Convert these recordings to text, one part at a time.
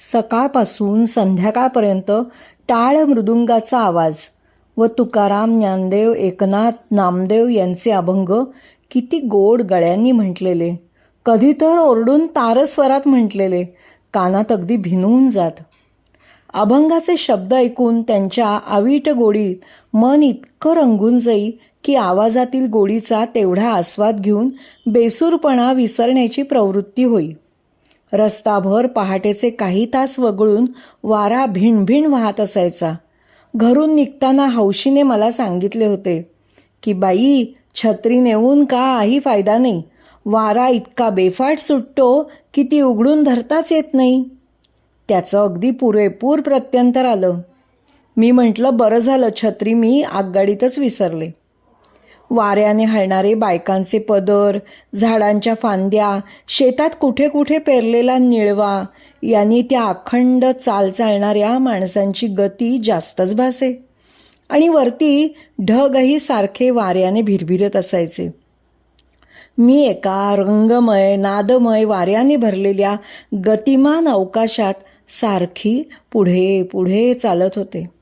सकाळपासून संध्याकाळपर्यंत टाळ मृदुंगाचा आवाज व तुकाराम ज्ञानदेव एकनाथ नामदेव यांचे अभंग किती गोड गळ्यांनी म्हटलेले. कधी तर ओरडून तारस्वरात म्हटलेले. कानात अगदी भिनवून जात. अभंगाचे शब्द ऐकून त्यांच्या आवीट गोडीत मन इतकं रंगून जाई की आवाजातील गोडीचा तेवढा आस्वाद घेऊन बेसूरपणा विसरण्याची प्रवृत्ती होई. रस्ताभर पहाटेचे काही तास वगळून वारा भिणभिण वाहत असायचा. घरून निघताना हौशीने मला सांगितले होते की बाई छत्री नेऊन काही फायदा नाही. वारा इतका बेफाट सुटतो की ती उघडून धरताच येत नाही. त्याचं अगदी पुरेपूर प्रत्यंतर आलं. मी म्हटलं बरं झालं छत्री मी आगगाडीतच विसरले. वाऱ्याने हलणारे बायकांचे पदर झाडांच्या फांद्या शेतात कुठे कुठे पेरलेला निळवा यांनी त्या अखंड चाल चालणाऱ्या माणसांची गती जास्तच भासे. आणि वरती ढगही सारखे वाऱ्याने भिरभिरत असायचे. मी एका रंगमय नादमय वाऱ्याने भरलेल्या गतिमान अवकाशात सारखी पुढे पुढे चालत होते.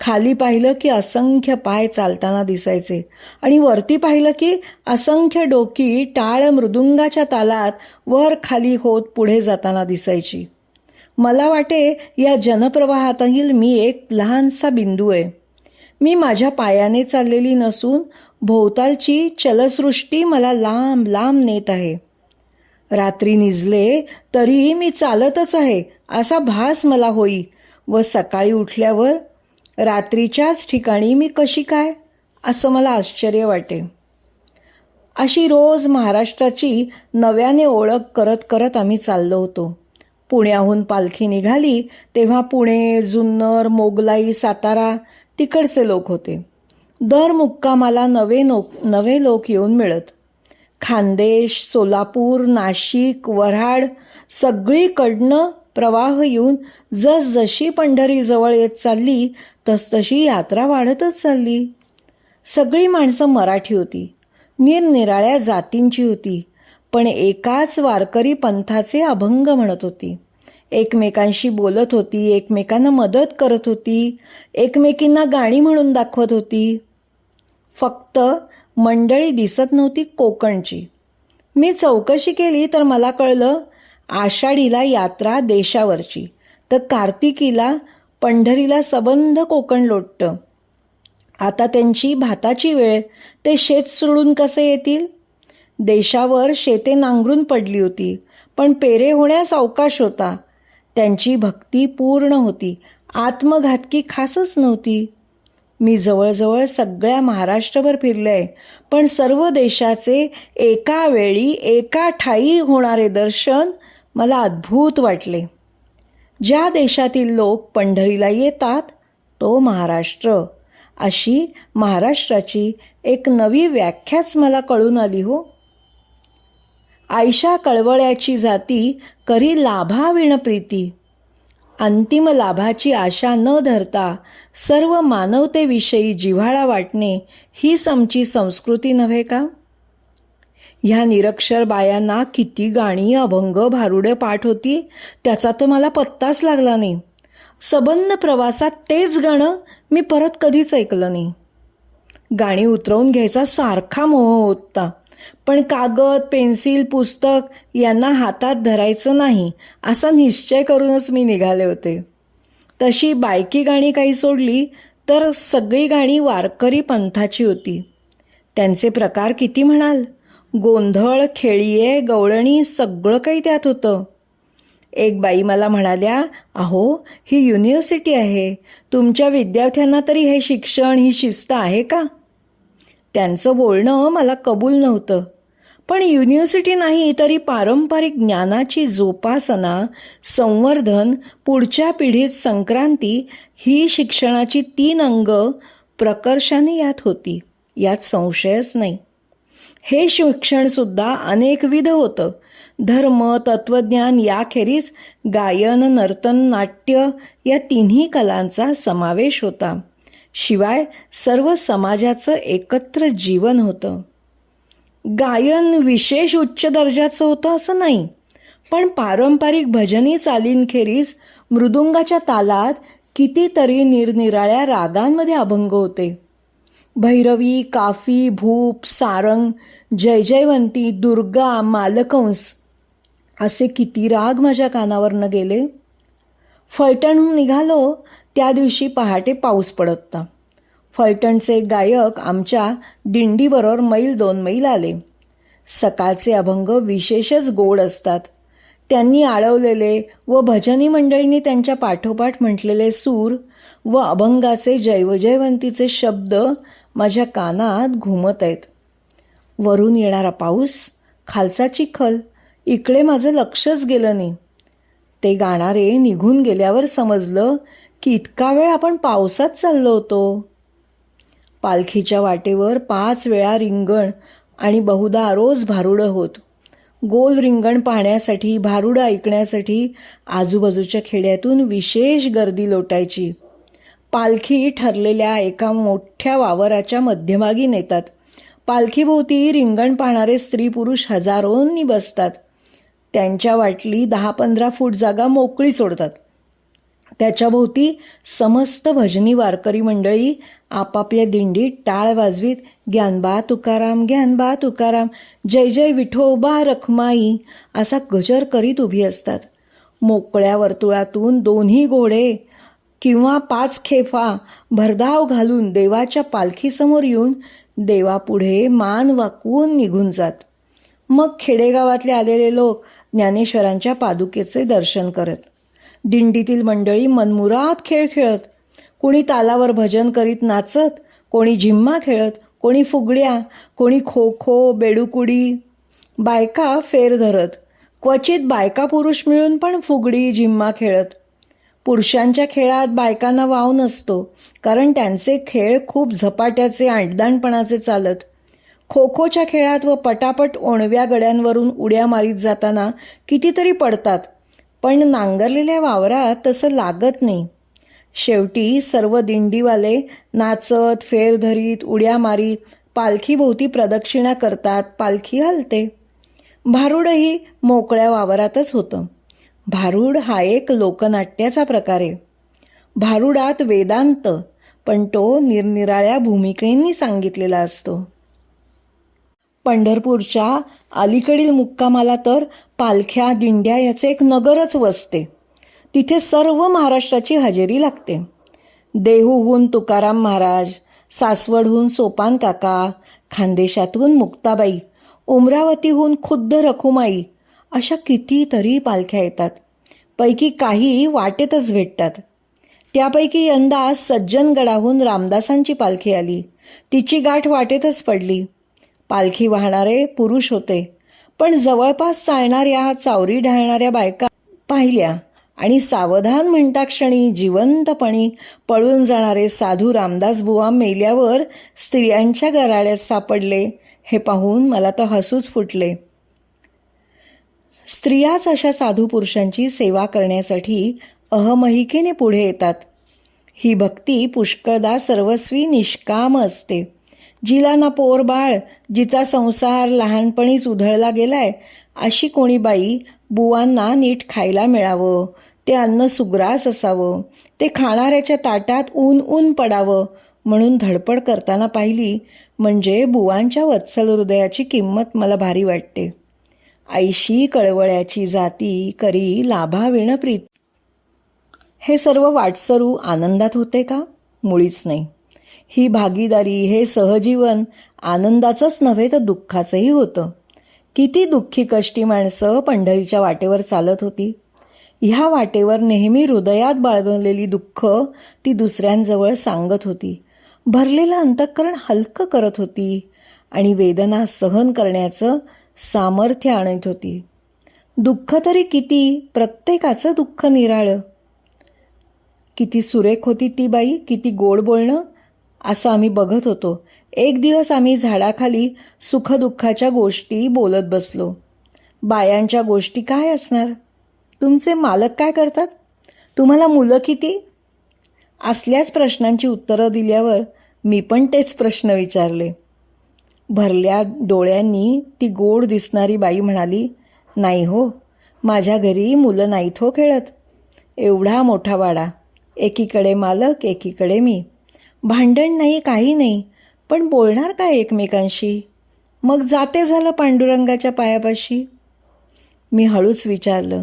खाली पाहिलं की असंख्य पाय चालताना दिसायचे. आणि वरती पाहिलं की असंख्य डोकी टाळ मृदुंगाच्या तालात वर खाली होत पुढे जाताना दिसायची. मला वाटे या जनप्रवाहातील मी एक लहानसा बिंदू आहे. मी माझ्या पायाने चाललेली नसून भोवतालची चलसृष्टी मला लांब लांब नेत आहे. रात्री निजले तरीही मी चालतच आहे असा भास मला होई व सकाळी उठल्यावर रात्रीच्याच ठिकाणी मी कशी काय? असं मला आश्चर्य वाटे. अशी रोज महाराष्ट्राची नव्याने ओळख करत करत आम्ही चाललो होतो. पुण्याहून पालखी निघाली तेव्हा पुणे जुन्नर मोगलाई सातारा तिकडचे लोक होते. दर मुक्कामाला नवे नो नवे लोक येऊन मिळत. खानदेश सोलापूर नाशिक वऱ्हाड सगळीकडनं प्रवाह येऊन जसजशी पंढरी जवळ येत चालली तसतशी यात्रा वाढतच चालली. सगळी माणसं मराठी होती. निरनिराळ्या जातींची होती पण एकाच वारकरी पंथाचे अभंग म्हणत होती. एकमेकांशी बोलत होती एकमेकांना मदत करत होती एकमेकींना गाणी म्हणून दाखवत होती. फक्त मंडळी दिसत नव्हती कोकणची. मी चौकशी केली तर मला कळलं आषाढीला यात्रा देशावरची तर कार्तिकीला पंढरीला सबंध कोकण लोटतं. आता त्यांची भाताची वेळ. ते शेत सोडून कसे येतील? देशावर शेते नांगरून पडली होती पण पेरे होण्यास अवकाश होता. त्यांची भक्ती पूर्ण होती. आत्मघातकी खासच नव्हती. मी जवळजवळ सगळ्या महाराष्ट्रभर फिरले आहे पण सर्व देशाचे एका वेळी एका ठाई होणारे दर्शन मला अद्भुत वाटले. ज्या देशातील लोक पंढरीला येतात तो महाराष्ट्र. अशी महाराष्ट्राची एक नवी व्याख्याच मला कळून आली हो. आयशा कळवळ्याची जाती करी लाभाविण प्रीती. अंतिम लाभाची आशा न धरता सर्व मानवतेविषयी जिव्हाळा वाटणे हीच आमची संस्कृती नव्हे का? ह्या निरक्षर बायांना किती गाणी अभंग भारुडे पाठ होती त्याचा तर मला पत्ताच लागला नाही. सबंध प्रवासात तेच गाणं मी परत कधीच ऐकलं नाही. गाणी उतरवून घ्यायचा सारखा मोह होता. पण कागद पेन्सिल पुस्तक यांना हातात धरायचं नाही असा निश्चय करूनच मी निघाले होते. तशी बायकी गाणी काही सोडली तर सगळी गाणी वारकरी पंथाची होती. त्यांचे प्रकार किती म्हणाल? गोंधळ खेळीये गवळणी सगळं काही त्यात होतं. एक बाई मला म्हणाल्या अहो ही युनिव्हर्सिटी आहे. तुमच्या विद्यार्थ्यांना तरी हे शिक्षण ही शिस्त आहे का? त्यांचं बोलणं मला कबूल नव्हतं. पण युनिव्हर्सिटी नाही तरी पारंपरिक ज्ञानाची जोपासना संवर्धन पुढच्या पिढीत संक्रांती ही शिक्षणाची तीन अंग प्रकर्षाने यात होती. यात संशयच नाही. हे शिक्षणसुद्धा अनेकविध होतं. धर्म तत्वज्ञान याखेरीज गायन नर्तन नाट्य या तिन्ही कलांचा समावेश होता. शिवाय सर्व समाजाचं एकत्र जीवन होतं. गायन विशेष उच्च दर्जाचं होतं असं नाही पण पारंपरिक भजनी चालींखेरीज मृदुंगाच्या तालात कितीतरी निरनिराळ्या रागांमध्ये अभंग होते. भैरवी काफी भूप सारंग जयजयवंती दुर्गा मालकंस असे किती राग माझ्या कानावरनं गेले. फलटणहून निघालो त्या दिवशी पहाटे पाऊस पडत. होता फलटणचे गायक आमच्या दिंडीबरोबर मैल दोन मैल आले. सकाळचे अभंग विशेषच गोड असतात. त्यांनी आळवलेले व भजनी मंडळींनी त्यांच्या पाठोपाठ म्हटलेले सूर व अभंगाचे जैवजयवंतीचे शब्द माझ्या कानात घुमत आहेत. वरून येणारा पाऊस खालचा चिखल इकडे माझं लक्षच गेलं नाही. ते गाणारे निघून गेल्यावर समजलं की इतका वेळ आपण पावसात चाललो होतो. पालखीच्या वाटेवर पाच वेळा रिंगण आणि बहुधा रोज भारुडं होत. गोल रिंगण पाहण्यासाठी भारुडं ऐकण्यासाठी आजूबाजूच्या खेड्यातून विशेष गर्दी लोटायची. पालखी ठरलेल्या एका मोठ्या वावराच्या मध्यभागी नेतात. पालखीभोवती रिंगण पाहणारे स्त्री पुरुष हजारोंनी बसतात. त्यांच्या वाटली दहा पंधरा फूट जागा मोकळी सोडतात. त्याच्याभोवती समस्त भजनी वारकरी मंडळी आपापल्या दिंडीत टाळ वाजवीत ज्ञानबा तुकाराम ज्ञानबा तुकाराम जय जय विठोबा रखमाई असा गजर करीत उभी असतात. मोकळ्या वर्तुळातून दोन्ही घोडे किंवा पाच खेफा भरधाव घालून देवाच्या पालखीसमोर येऊन देवापुढे मान वाकवून निघून जात. मग खेडेगावातले आलेले लोक ज्ञानेश्वरांच्या पादुकेचे दर्शन करत. दिंडीतील मंडळी मनमुरात खेळ खेळत. कोणी तालावर भजन करीत नाचत कोणी झिम्मा खेळत कोणी फुगड्या कोणी खो खो बेडुकुडी बायका फेर धरत. क्वचित बायका पुरुष मिळून पण फुगडी झिम्मा खेळत. पुरुषांच्या खेळात बायकांना वाव नसतो कारण त्यांचे खेळ खूप झपाट्याचे आणदाणपणाचे चालत. खो खोच्या खेळात व पटापट ओणव्या गड्यांवरून उड्या मारीत जाताना कितीतरी पडतात पण नांगरलेल्या वावरात तसं लागत नाही. शेवटी सर्व दिंडीवाले नाचत फेर धरीत उड्या मारीत पालखीभोवती प्रदक्षिणा करतात पालखी हलते. भारूडही मोकळ्या वावरातच होतं. भारूड हा एक लोकनाट्याचा प्रकार आहे. भारुडात वेदांत पण तो निरनिराळ्या भूमिकेंनी सांगितलेला असतो. पंढरपूरच्या अलीकडील मुक्कामाला तर पालख्या दिंड्या याचे एक नगरच वसते. तिथे सर्व महाराष्ट्राची हजेरी लागते. देहूहून तुकाराम महाराज सासवडहून सोपान काका खानदेशातून मुक्ताबाई उमरावतीहून खुद्द रखुमाई अशा कितीतरी पालख्या येतात. पैकी काही वाटेतच भेटतात. त्यापैकी यंदा सज्जनगडाहून रामदासांची पालखी आली. तिची गाठ वाटेतच पडली. पालखी वाहणारे पुरुष होते. पण जवळपास चालणाऱ्या चावरी ढाळणाऱ्या बायका पाहिल्या आणि सावधान म्हणता क्षणी जिवंतपणी पळून जाणारे साधू रामदास बुवा मेल्यावर स्त्रियांच्या गराड्यात सापडले. हे पाहून मला तर हसूच फुटले. स्त्रियाच अशा साधू पुरुषांची सेवा करण्यासाठी अहमहिकेने पुढे येतात. ही भक्ती पुष्कळदा सर्वस्वी निष्काम असते. जिला ना पोर बाळ जिचा संसार लहानपणीच उधळला गेलाय अशी कोणी बाई बुवांना नीट खायला मिळावं ते अन्न सुग्रास असावं ते खाणाऱ्याच्या ताटात ऊन ऊन पडावं म्हणून धडपड करताना पाहिली म्हणजे बुवांच्या वत्सल हृदयाची किंमत मला भारी वाटते. ऐशी कळवळ्याची जाती करी लाभाविण प्रीत. हे सर्व वाटसरू आनंदात होते का? मुळीच नाही. ही भागीदारी हे सहजीवन आनंदाचंच नव्हे तर दुःखाचंही होतं. किती दुःखी कष्टी माणसं पंढरीच्या वाटेवर चालत होती. ह्या वाटेवर नेहमी हृदयात बाळगलेली दुःख ती दुसऱ्यांजवळ सांगत होती. भरलेलं अंतःकरण हलकं करत होती आणि वेदना सहन करण्याचं सामर्थ्य आणत होती. दुःख तरी किती प्रत्येकाचं दुःख निराळं. किती सुरेख होती ती बाई किती गोड बोलणं असं आम्ही बघत होतो. एक दिवस आम्ही झाडाखाली सुखदुःखाच्या गोष्टी बोलत बसलो. बायांच्या गोष्टी काय असणार? तुमचे मालक काय करतात? तुम्हाला मुलं किती? असल्याच प्रश्नांची उत्तरं दिल्यावर मी पण तेच प्रश्न विचारले. भरल्या डोळ्यांनी ती गोड दिसणारी बाई म्हणाली नाही हो माझ्या घरी मुलं नाहीत हो खेळत. एवढा मोठा वाडा. एकीकडे मालक एकीकडे मी. भांडण नाही काही नाही पण बोलणार काय एकमेकांशी? मग जाते झालं पांडुरंगाच्या पायापाशी? मी हळूच विचारलं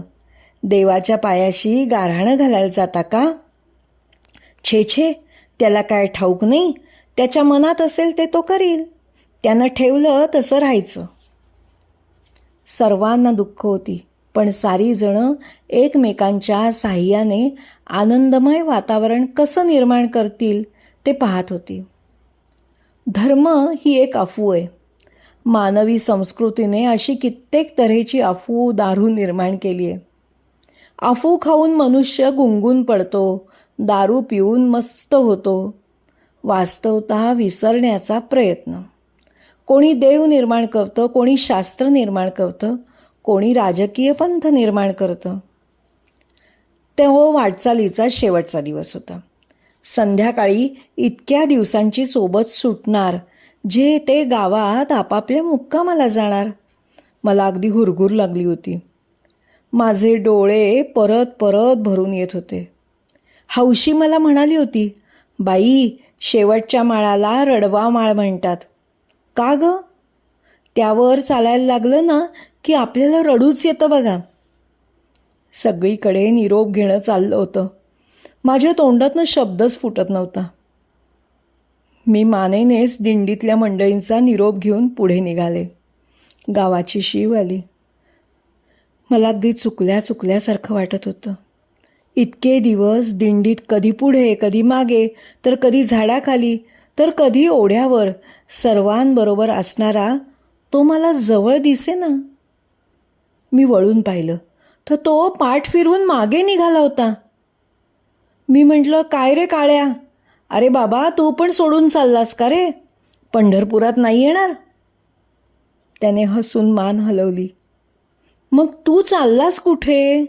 देवाच्या पायाशी गारहाणं घालायला जाता का? छे छे त्याला काय ठाऊक नाही. त्याच्या मनात असेल ते तो करील. त्यानं ठेवलं तसं राहायचं. सर्वांना दुःख होती पण सारी जणं एकमेकांच्या साह्याने आनंदमय वातावरण कसं निर्माण करतील ते पाहत होती. धर्म ही एक अफू आहे. मानवी संस्कृतीने अशी कित्येक तऱ्हेची अफू दारू निर्माण केली आहे. अफू खाऊन मनुष्य गुंगून पडतो दारू पिऊन मस्त होतो वास्तवता विसरण्याचा प्रयत्न. कोणी देव निर्माण करतं कोणी शास्त्र निर्माण करतं कोणी राजकीय पंथ निर्माण करतं. तेव्हा वाटचालीचा शेवटचा दिवस होता. संध्याकाळी इतक्या दिवसांची सोबत सुटणार जे ते गावात आपापल्या मुक्कामाला जाणार. मला अगदी हुरगुर लागली होती. माझे डोळे परत परत भरून येत होते. हौशी मला म्हणाली होती बाई शेवटच्या माळाला रडवा माळ म्हणतात. का ग? त्यावर चालायला लागलं ना की आपल्याला रडूच येतं बघा. सगळीकडे निरोप घेणं चाललं होतं. माझ्या तोंडातनं शब्दच फुटत नव्हता. मी मानेनेच दिंडीतल्या मंडळींचा निरोप घेऊन पुढे निघाले. गावाची शीव आली. मला अगदी चुकल्या चुकल्यासारखं वाटत होतं. इतके दिवस दिंडीत कधी पुढे कधी मागे तर कधी झाडाखाली तर कधी ओढ्यावर सर्वांबरोबर असणारा तो मला जवळ दिसे ना? मी वळून पाहिलं. तर तो पाठ फिरवून मागे निघाला होता. मी म्हटलं काय रे काळ्या? अरे बाबा तू पण सोडून चाललास का रे? पंढरपुरात नाही येणार? त्याने हसून मान हलवली. मग तू चाललास कुठे?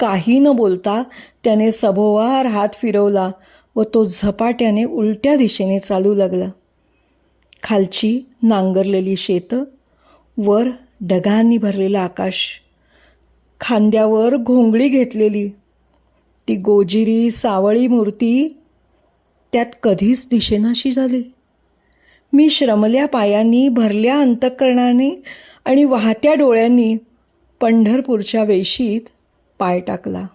काही न बोलता त्याने सभोवार हात फिरवला. व तो झपाट्याने उलट्या दिशेने चालू लागला. खालची नांगरलेली शेतं वर ढगांनी भरलेलं आकाश खांद्यावर घोंगडी घेतलेली ती गोजिरी सावळी मूर्ती त्यात कधीच दिशेनाशी झाली. मी श्रमल्या पायांनी भरल्या अंतःकरणाने आणि वाहत्या डोळ्यांनी पंढरपूरच्या वेशीत पाय टाकला.